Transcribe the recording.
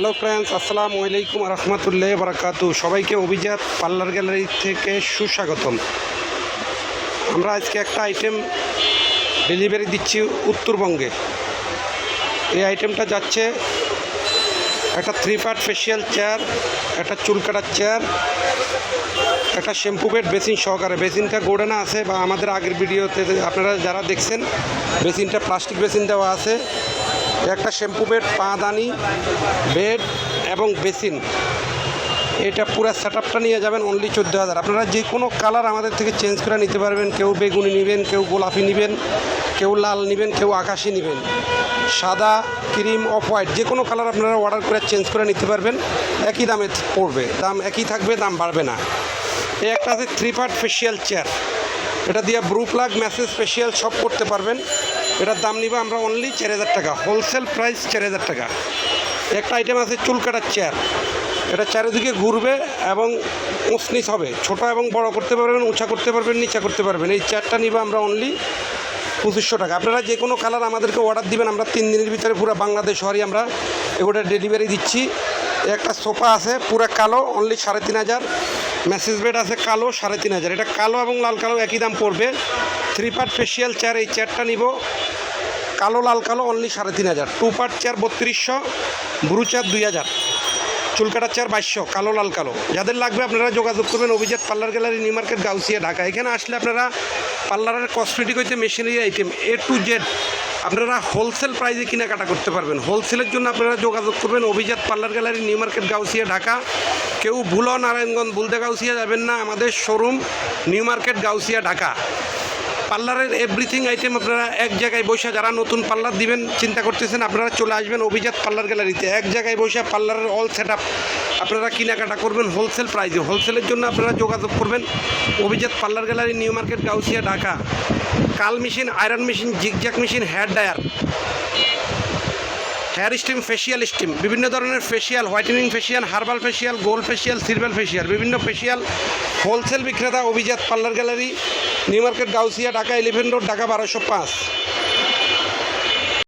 Hello friends, আসসালামু আলাইকুম রহমতুল্লাহ বারাকাতু। সবাইকে অভিজাত পার্লার গ্যালারি থেকে সুস্বাগতম। আমরা আজকে একটা আইটেম ডেলিভারি দিচ্ছি উত্তরবঙ্গে। এই আইটেমটা যাচ্ছে একটা থ্রি পার্ট ফেসিয়াল চেয়ার একটা চুল কাটার চেয়ার একটা শ্যাম্পু বেড বেসিন সহকারে। বেসিনটা গোডানা আছে বা আমাদের আগের ভিডিওতে আপনারা যারা দেখছেন বেসিনটা প্লাস্টিক বেসিন দেওয়া আছে। একটা শ্যাম্পু বেড পাদানি বেড এবং বেসিন। এটা পুরো সেট আপটা নিয়ে যাবেন অনলি চোদ্দ হাজার। আপনারা যে কোনো কালার আমাদের থেকে চেঞ্জ করে নিতে পারবেন। কেউ বেগুনি নেবেন, কেউ গোলাপি নেবেন, কেউ লাল নেবেন, কেউ আকাশি নেবেন। সাদা, ক্রিম অফ হোয়াইট, যে কোনো কালার আপনারা অর্ডার করে চেঞ্জ করে নিতে পারবেন। একই দামে পড়বে। দাম একই থাকবে, দাম বাড়বে না। এই একটা আছে থ্রি পার্ট ফেসিয়াল চেয়ার এটা দিয়ে ব্রু প্লাগ মেসেজ ফেসিয়াল সব করতে পারবেন। এটার দাম নিব আমরা অনলি চার হাজার টাকা। হোলসেল প্রাইস চার হাজার টাকা। একটা আইটেম আছে চুল কাটার চেয়ার এটা চারিদিকে ঘুরবে এবং উঁচনিচ হবে। ছোট এবং বড় করতে পারবেন, উঁচা করতে পারবেন, নিচা করতে পারবেন। এই চেয়ারটা নিব আমরা অনলি পঁচিশশো টাকা। আপনারা যে কোনো কালার আমাদেরকে অর্ডার দিবেন, আমরা তিন দিনের ভিতরে পুরো বাংলাদেশ শহরই আমরা এগুলো ডেলিভারি দিচ্ছি। একটা সোফা আছে, পুরো কালো অনলি সাড়ে তিন হাজার। ম্যাসেজ বেড আছে, কালো, সাড়ে তিন হাজার। এটা কালো এবং লাল কালো একই দাম পড়বে। থ্রি পার্ট ফেসিয়াল চেয়ার এই চেয়ারটা নিব। কালো, লাল কালো অনলি সাড়ে তিন হাজার। টু পার্ট চেয়ার বত্রিশশো। ব্রু চেয়ার দুই হাজার। চুল কাটার চেয়ার বাইশশো। কালো, লাল কালো। যাদের লাগবে আপনারা যোগাযোগ করবেন অভিজাত parlour gallery, new market, Gausia, Dhaka. এখানে আসলে আপনারা পার্লারের কসমেটিক হইতে machinery item A to Z আপনারা হোলসেল প্রাইজে কেনাকাটা করতে পারবেন। হোলসেলের জন্য আপনারা যোগাযোগ করবেন। অভিজাত parlour gallery, new market, Gausia, Dhaka. কেউ ভুলো নারায়ণগঞ্জ, বুলদে, গাউসিয়া যাবেন না। আমাদের showroom new market, Gausia, Dhaka. পার্লারের এভরিথিং আইটেম আপনারা এক জায়গায় বসে যারা নতুন পার্লার দিবেন, চিন্তা করতেছেন, আপনারা চলে আসবেন অভিজাত পার্লার গ্যালারিতে। এক জায়গায় বসে পার্লারের অল সেট আপনারা কেনাকাটা করবেন হোলসেল প্রাইসে হোলসেলের জন্য আপনারা যোগাযোগ করবেন। অভিজাত parlour gallery, new market, Gausia, Dhaka. কাল machine iron machine zigzag machine hair dryer hair steam facial steam বিভিন্ন ধরনের facial whitening facial herbal facial gold facial silver facial বিভিন্ন ফেশিয়াল হোলসেল বিক্রেতা অভিজাত parlour gallery, new market, Gausia, Dhaka eleven road Dhaka, বারোশো পাঁচ।